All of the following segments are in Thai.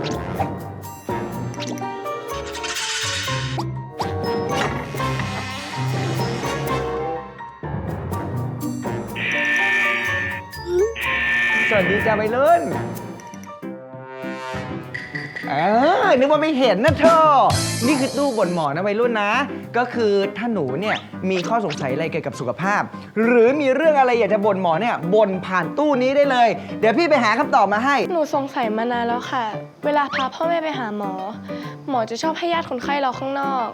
สวัสดีจ้าใบเลื่น เออนึกว่าไม่เห็นนะเธอ นี่คือตู้บ่นหมอนะวัยรุ่นนะ ก็คือถ้าหนูเนี่ยมีข้อสงสัยอะไรเกี่ยวกับสุขภาพ หรือมีเรื่องอะไรอยากจะบ่นหมอเนี่ยบ่นผ่านตู้นี้ได้เลย เดี๋ยวพี่ไปหาคำตอบมาให้ หนูสงสัยมานานแล้วค่ะ เวลาพาพ่อแม่ไปหาหมอ หมอจะชอบให้ญาติคนไข้รอข้างนอก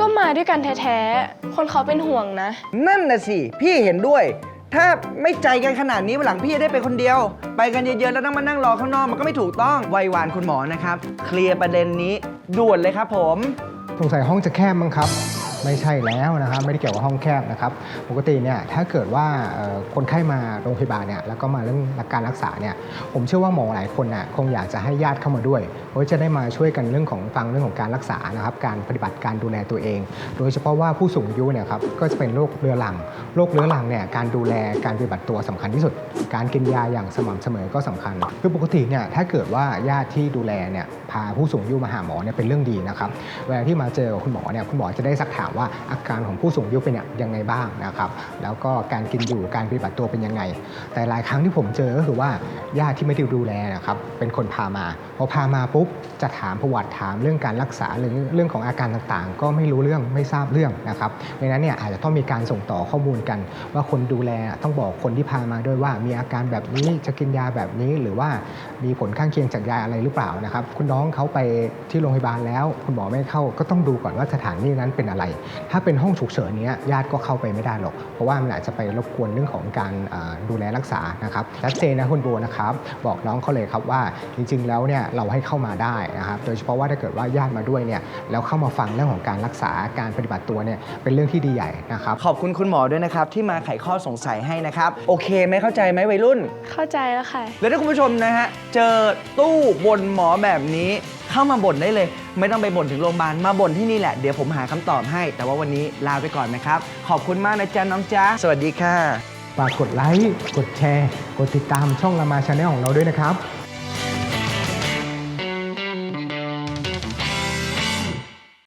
ก็มาด้วยกันแท้ๆ คนเขาเป็นห่วงนะ นั่นน่ะสิ พี่เห็นด้วย ถ้าไม่ใจกันขนาดนี้วันหลังพี่จะได้ไปคนเดียว ไปกันเยอะๆแล้วต้องมานั่งรอข้างนอกมันก็ไม่ถูกต้องไวหวานคุณหมอนะครับ เคลียร์ประเด็นนี้ด่วนเลยครับผม สงสัยห้องจะแคบมั้งครับ ไม่ใช่แล้วนะครับไม่ได้เกี่ยวกับห้องแคบนะครับปกติเนี่ยถ้าเกิดว่าคนไข้มาโรงพยาบาลเนี่ยแล้วก็มาเรื่องการรักษาเนี่ยผมเชื่อว่าหมอหลายคนน่ะคงอยากจะให้ญาติเข้ามาด้วยเพราะจะได้มาช่วยกันเรื่องของฟังเรื่องของการรักษานะครับการปฏิบัติการดูแลตัวเอง โดยเฉพาะว่าผู้สูงอายุเนี่ยครับก็จะเป็นโรคเรื้อรังโรคเรื้อรังเนี่ยการดูแลการปฏิบัติตัวสำคัญที่สุด การกินยาอย่างสม่ำเสมอก็สำคัญคือปกติเนี่ยถ้าเกิดว่าญาติที่ดูแลเนี่ยพาผู้สูงอายุมาหาหมอเนี่ยเป็นเรื่องดีนะครับเวลาที่มาเจอคุณหมอเนี่ยคุณหมอจะได้ซักถามว่าอาการของผู้สูงอายุเป็นยังไงบ้างนะครับแล้วก็การกินอยู่การปฏิบัติตัวเป็นยังไง แต่หลายครั้งที่ผมเจอก็คือว่าญาติที่ไม่ได้ดูแลนะครับเป็นคนพามาพอพามาปุ๊บจะถามประวัติถามเรื่องการรักษาหรือเรื่องของอาการต่างๆ ก็ไม่รู้เรื่องไม่ทราบเรื่องนะครับดังนั้นเนี่ยอาจจะต้องมีการส่งต่อข้อมูลกัน ว่าคนดูแลต้องบอกคนที่พามาด้วยว่ามีอาการแบบนี้จะกินยาแบบนี้หรือว่ามีผลข้างเคียงจากยาอะไรหรือเปล่านะครับคุณน้องเขาไปที่โรงพยาบาลแล้ว คุณหมอไม่เข้าก็ต้องดูก่อนว่าสถานที่นั้นเป็นอะไรถ้าเป็นห้องฉุกเฉินเนี้ยญาติก็เข้าไปไม่ได้หรอก เพราะว่ามันอาจจะไปรบกวนเรื่องของการเอ่อดูแลรักษานะครับชัดเจนนะคุณโบนะครับบอกน้องเขาเลยครับว่าจริง ๆ แล้วเนี่ยเราให้เข้ามาได้นะครับโดยเฉพาะว่าถ้าเกิดว่าญาติมาด้วยเนี่ยแล้วเข้ามาฟังเรื่องของการรักษาการปฏิบัติตัวเนี่ยเป็นเรื่องที่ดีใหญ่นะครับขอบคุณคุณหมอด้วยนะครับที่มาไขข้อสงสัยให้นะครับโอเคไหมเข้าใจไหมวัยรุ่น เข้าใจแล้วค่ะแล้วถ้าคุณผู้ชมนะฮะเจอตู้บ่นหมอแบบนี้ เข้ามาบ่นได้เลย ไม่ต้องไปบ่นถึงโรงพยาบาลมาบ่นที่นี่แหละเดี๋ยวผมหาคำตอบให้ แต่ว่าวันนี้ลาไปก่อนนะครับ ขอบคุณมากนะจ๊ะน้องจ๊ะสวัสดีค่ะ ฝากกดไลค์ กดแชร์ กดติดตามช่องละมาชาแนลของเราด้วยนะครับ